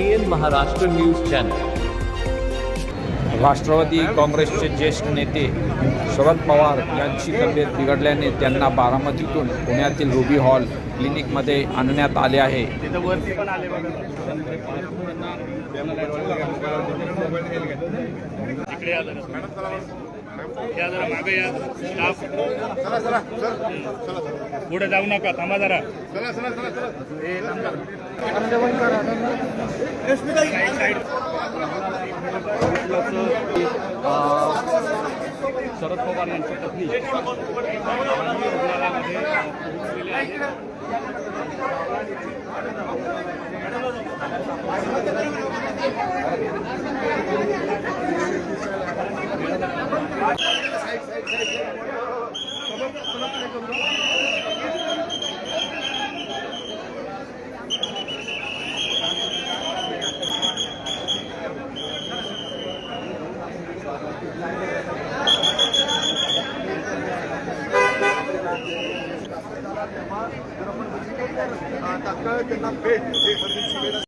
N Maharashtra news channel Rashtrawadi काँग्रेसचे ज्येष्ठ नेते शरद पवार यांची तब्येत बिघडल्याने त्यांना बारामतीतून पुण्यातील रुबी हॉल क्लिनिकमध्ये आणण्यात आले आहे. इकडे या जरा. या जरा मागे या. स्टाफ. पुढे जाऊ नका थांबा जरा. शरद पवार यांची पत्नी रुग्णालयामध्ये तात्काळ त्यांना बेड जे emergency bed